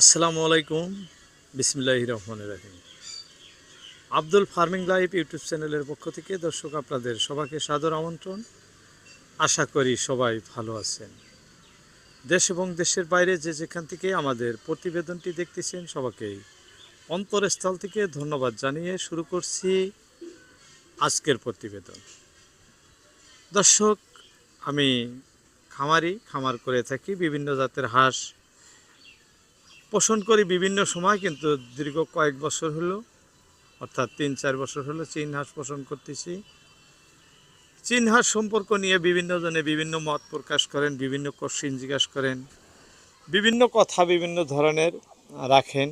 আসসালামু আলাইকুম। বিসমিল্লাহ রহমান রাহিম। আব্দুল ফার্মিং লাইভ ইউটিউব চ্যানেলের পক্ষ থেকে দর্শক আপনাদের সবাইকে সাদর আমন্ত্রণ। আশা করি সবাই ভালো আছেন। দেশ এবং দেশের বাইরে যে যেখান থেকে আমাদের প্রতিবেদনটি দেখতেছেন সবাইকেই অন্তরস্থল থেকে ধন্যবাদ জানিয়ে শুরু করছি আজকের প্রতিবেদন। দর্শক, আমি খামারি, খামার করে থাকি, বিভিন্ন জাতের হাঁস পোষণ করি বিভিন্ন সময়, কিন্তু দীর্ঘ কয়েক বছর হলো, অর্থাৎ তিন চার বছর হলো চীন হাঁস পোষণ করতেছি। চীন হাঁস সম্পর্ক নিয়ে বিভিন্ন জনে বিভিন্ন মত প্রকাশ করেন, বিভিন্ন কোশ্চিন জিজ্ঞাসা করেন, বিভিন্ন কথা বিভিন্ন ধরনের রাখেন।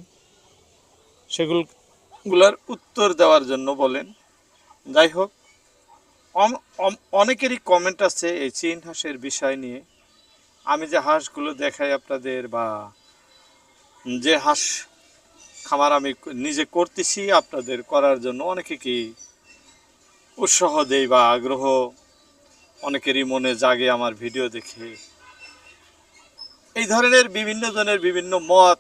সেগুলোর উত্তর দেওয়ার জন্য বলেন। যাই হোক অনেকেরই কমেন্ট আছে এই চীন হাঁসের বিষয় নিয়ে। আমি যে হাঁসগুলো দেখাই আপনাদের বা যে হাঁস খামার আমি নিজে করতেছি, আপনাদের করার জন্য অনেকে কি উৎসাহ দেই বা আগ্রহ অনেকেরই মনে জাগে আমার ভিডিও দেখে। এই ধরনের বিভিন্ন জনের বিভিন্ন মত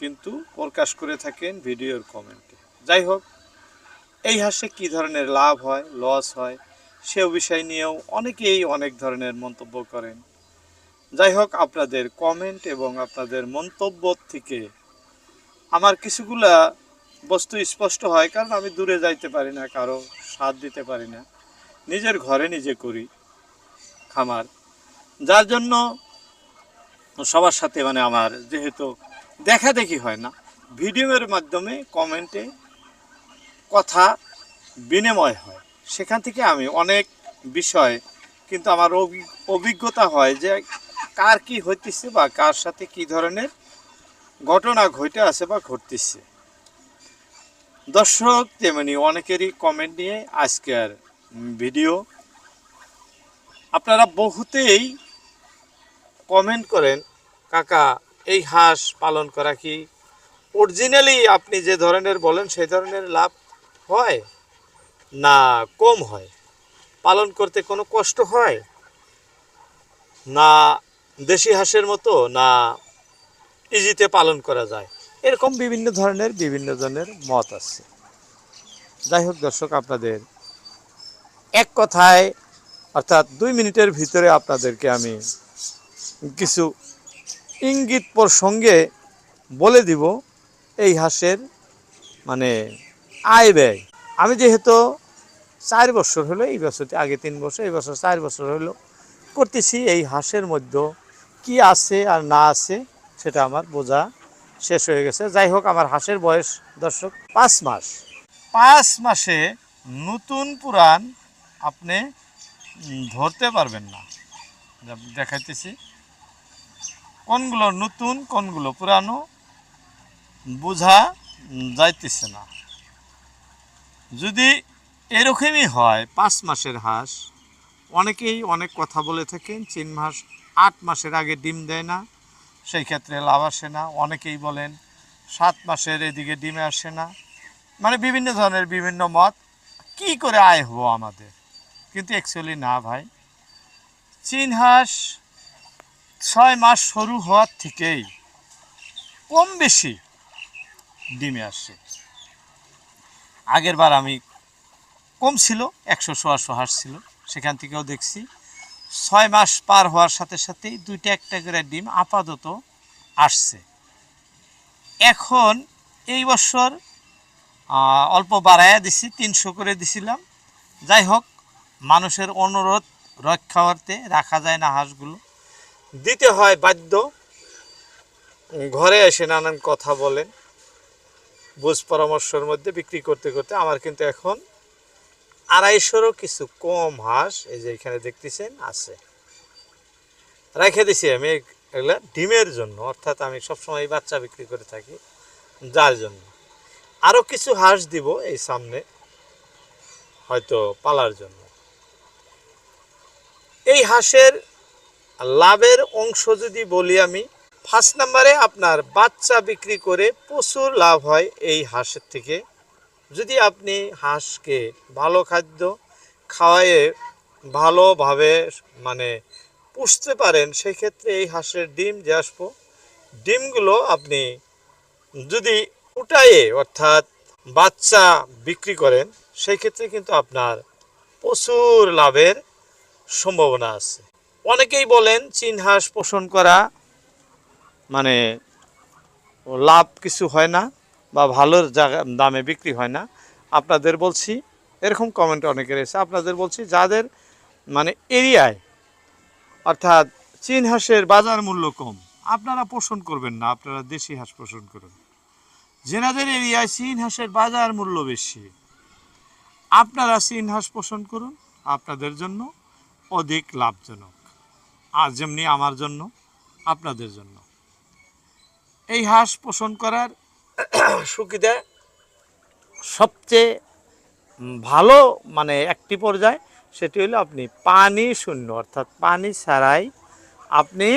কিন্তু প্রকাশ করে থাকেন ভিডিওর কমেন্টে। যাই হোক, এই হাঁসে কি ধরনের লাভ হয়, লস হয় সে বিষয় নিয়েও অনেকেই অনেক ধরনের মন্তব্য করেন। যাই হোক আপনাদের কমেন্ট এবং আপনাদের মন্তব্য থেকে আমার কিছুগুলা বস্তু স্পষ্ট হয়, কারণ আমি দূরে যাইতে পারি না, কারও সাথ দিতে পারি না। নিজের ঘরে নিজে করি খামার। যার জন্য সবার সাথে মানে আমার যেহেতু দেখা দেখি হয় না, ভিডিওর মাধ্যমে কমেন্টে কথা বিনিময় হয়। সেখান থেকে আমি অনেক বিষয় কিন্তু আমার অভি- অভিজ্ঞতা হয় যে কার কি হইতেছে বা কার সাথে কি ধরনের ঘটনা ঘটে আছে বা ঘটতেছে? দর্শক, তেমনি অনেকেরই কমেন্ট নিয়ে আজকের ভিডিও। আপনারা বহুতেই কমেন্ট করেন, কাকা, এই হাঁস পালন করা কি অরিজিনালি আপনি যে ধরনের বলেন সেই ধরনের লাভ হয়? না, কম হয়। পালন করতে কোনো কষ্ট হয়? না দেশি হাঁসের মতো না ইজিতে পালন করা যায়? এরকম বিভিন্ন ধরনের, বিভিন্ন জনের মত আছে। যাই হোক দর্শক, আপনাদের এক কথায়, অর্থাৎ দুই মিনিটের ভিতরে আপনাদেরকে আমি কিছু ইঙ্গিত প্রসঙ্গে বলে দিব, এই হাঁসের মানে আয় ব্যয়। আমি যেহেতু চার বছর হলো, এই বছরটি আগে তিন বছর, এই বছর চার বছর হলো, করতেছি এই হাঁসের মধ্যে কি আছে আর না আছে সেটা আমার বোঝা শেষ হয়ে গেছে। যাই হোক, আমার হাঁসের বয়স দর্শক পাঁচ মাস। পাঁচ মাসে নতুন পুরাণ আপনি ধরতে পারবেন না। দেখাইতেছি। কোনগুলো নতুন, কোনগুলো পুরানো বোঝা যাইতেছে না। যদি এরকমই হয়, পাঁচ মাসের হাঁস, অনেকেই অনেক কথা বলে থাকেন, চীন মাস আট মাসের আগে ডিম দেয় না, সেই ক্ষেত্রে লাভ আসে না। অনেকেই বলেন সাত মাসের এদিকে ডিমে আসে না। মানে বিভিন্ন ধরনের বিভিন্ন মত, কি করে আয় হব আমাদের? কিন্তু অ্যাকচুয়ালি না ভাই। চীন হাঁস ছয় মাস শুরু হওয়ার থেকেই কম বেশি ডিমে আসে। আগের বার আমি কম ছিল, একশো সোয়াশো হাঁস ছিল, সেখান থেকেও দেখছি। ছয় মাস পার হওয়ার সাথে সাথেই দুইটা একটা করে ডিম আপাতত আসছে। এখন এই বছর অল্প বাড়াইয়া দিছি, তিনশো করে দিছিলাম। যাই হোক, মানুষের অনুরোধ রক্ষার্থে রাখা যায় না হাঁসগুলো। দিতে হয় বাধ্য। ঘরে এসে নানান কথা বলেন, বুঝ পরামর্শের মধ্যে বিক্রি করতে করতে আমার কিন্তু এখন আড়াইশোরও কিছু কম হাঁস এই যে এখানে দেখতেছেন, আছে। রেখে দিছি আমি এগুলা ডিমের জন্য, অর্থাৎ আমি সবসময় বাচ্চা বিক্রি করে থাকি যার জন্য। আরও কিছু হাঁস দিব এই সামনে, হয়তো পালার জন্য। এই হাঁসের লাভের অংশ যদি বলি আমি, ফার্স্ট নাম্বারে আপনার বাচ্চা বিক্রি করে প্রচুর লাভ হয় এই হাঁসের থেকে। যদি আপনি হাঁসকে ভালো খাদ্য খাওয়ায়ে ভালোভাবে মানে পুষতে পারেন সেই ক্ষেত্রে এই হাঁসের ডিম যে আসব, ডিমগুলো আপনি যদি উঠায়ে অর্থাৎ বাচ্চা বিক্রি করেন সেই ক্ষেত্রে কিন্তু আপনার প্রচুর লাভের সম্ভাবনা আছে। অনেকেই বলেন, চীন হাঁস পোষণ করা মানে লাভ কিছু হয় না। বা ভালো জায়গা, দামে বিক্রি হয় না। আপনাদের বলছি, এরকম কমেন্ট অনেকের এসে, আপনাদের বলছি, যাদের মানে এরিয়ায় অর্থাৎ চীন হাঁসের বাজার মূল্য কম, আপনারা পোষণ করবেন না, আপনারা দেশি হাঁস পোষণ করুন। যেনাদের এরিয়ায় চীন হাঁসের বাজার মূল্য বেশি, আপনারা চীন হাঁস পোষণ করুন, আপনাদের জন্য অধিক লাভজনক। আর যেমনি আমার জন্য, আপনাদের জন্য। এই হাঁস পোষণ করার সুবিধা সবচেয়ে ভালো মানে একটি পর্যায় সেটি হলো আপনি পানি শূন্য, অর্থাৎ পানি ছাড়াই আপনি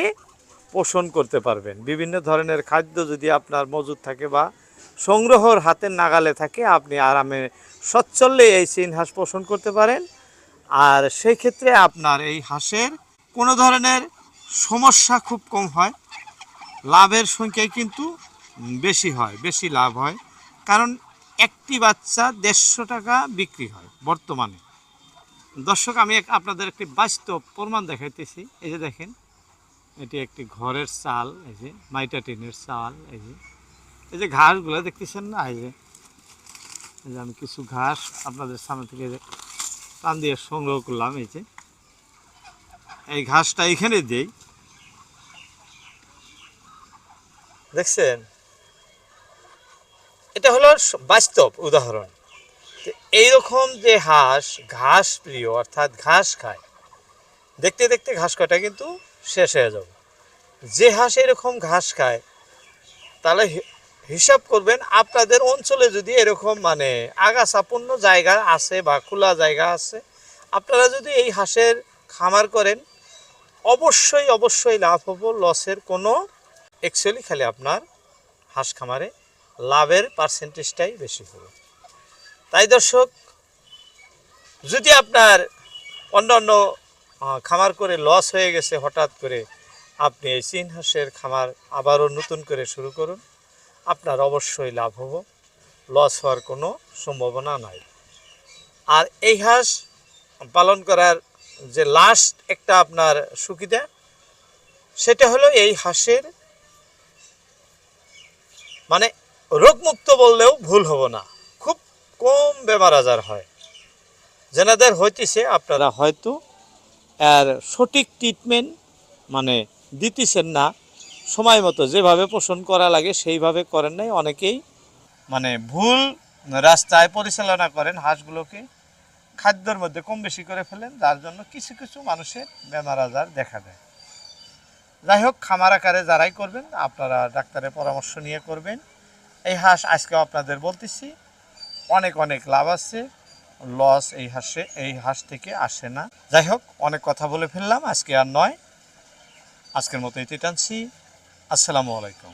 পোষণ করতে পারবেন। বিভিন্ন ধরনের খাদ্য যদি আপনার মজুদ থাকে বা সংগ্রহর হাতের নাগালে থাকে, আপনি আরামে সচ্ছলে এই চীন হাঁস পোষণ করতে পারেন। আর সেই ক্ষেত্রে আপনার এই হাঁসের কোনো ধরনের সমস্যা খুব কম হয়। লাভের সংখ্যায় কিন্তু বেশি হয়, বেশি লাভ হয়। কারণ একটি বাচ্চা দেড়শো টাকা বিক্রি হয় বর্তমানে। দর্শক, আমি এক- আপনাদের একটি বাস্তব প্রমাণ দেখাইতেছি। এই যে দেখেন, এটি একটি ঘরের চাল, এই যে মাইটা টিনের চাল, এই যে। এই যে ঘাসগুলো দেখতেছেন না? এই যে এই যে আমি কিছু ঘাস আপনাদের সামনে থেকে টান দিয়ে সংগ্রহ করলাম, এই যে। এই ঘাসটা এখানে দেই। দেখছেন? এটা হলো বাস্তব উদাহরণ। এইরকম যে হাঁস, ঘাস প্রিয়, অর্থাৎ ঘাস খায়, দেখতে দেখতে ঘাস কাটা কিন্তু শেষ হয়ে যাবে। যে হাঁস এরকম ঘাস খায়, তাহলে হিসাব করবেন আপনাদের অঞ্চলে যদি এরকম মানে আগাছাপূর্ণ জায়গা আছে বা খোলা জায়গা আছে, আপনারা যদি এই হাঁসের খামার করেন, অবশ্যই অবশ্যই লাভ হব লসের কোনো অ্যাকচুয়ালি খালি আপনার হাঁস খামারে লাভের পার্সেন্টেজটাই বেশি হবে। তাই দর্শক, যদি আপনার অন্য অন্য খামার করে লস হয়ে গেছে হঠাৎ করে, আপনি এই চীন হাঁসের খামার আবারও নতুন করে শুরু করুন। আপনার অবশ্যই লাভ হব লস হওয়ার কোনো সম্ভাবনা নাই। আর এই হাঁস পালন করার যে লাস্ট একটা আপনার সুবিধা, সেটা হলো এই হাঁসের মানে রোগমুক্ত বললেও ভুল হব না। খুব কম বেমার আজার হয়। যেনাদের হইতেছে আপনারা হয়তো আর সঠিক ট্রিটমেন্ট মানে দিতেছেন না। সময় মতো যেভাবে পোষণ করা লাগে সেইভাবে করেন নাই। অনেকেই মানে ভুল রাস্তায় পরিচালনা করেন হাঁসগুলোকে। খাদ্যর মধ্যে কম বেশি করে ফেলেন, যার জন্য কিছু কিছু মানুষের বেমার আজার দেখা দেয়। যাই হোক, খামার আকারে যারাই করবেন, আপনারা ডাক্তারের পরামর্শ নিয়ে করবেন। এই হাঁস আজকে আপনাদের বলতেছি, অনেক অনেক লাভ আছে লস এই হাঁসে, এই হাঁস থেকে আসে না। যাই হোক, অনেক কথা বলে ফেললাম, আজকে আর নয়। আজকের মতো এটি টানছি। আসসালামু আলাইকুম।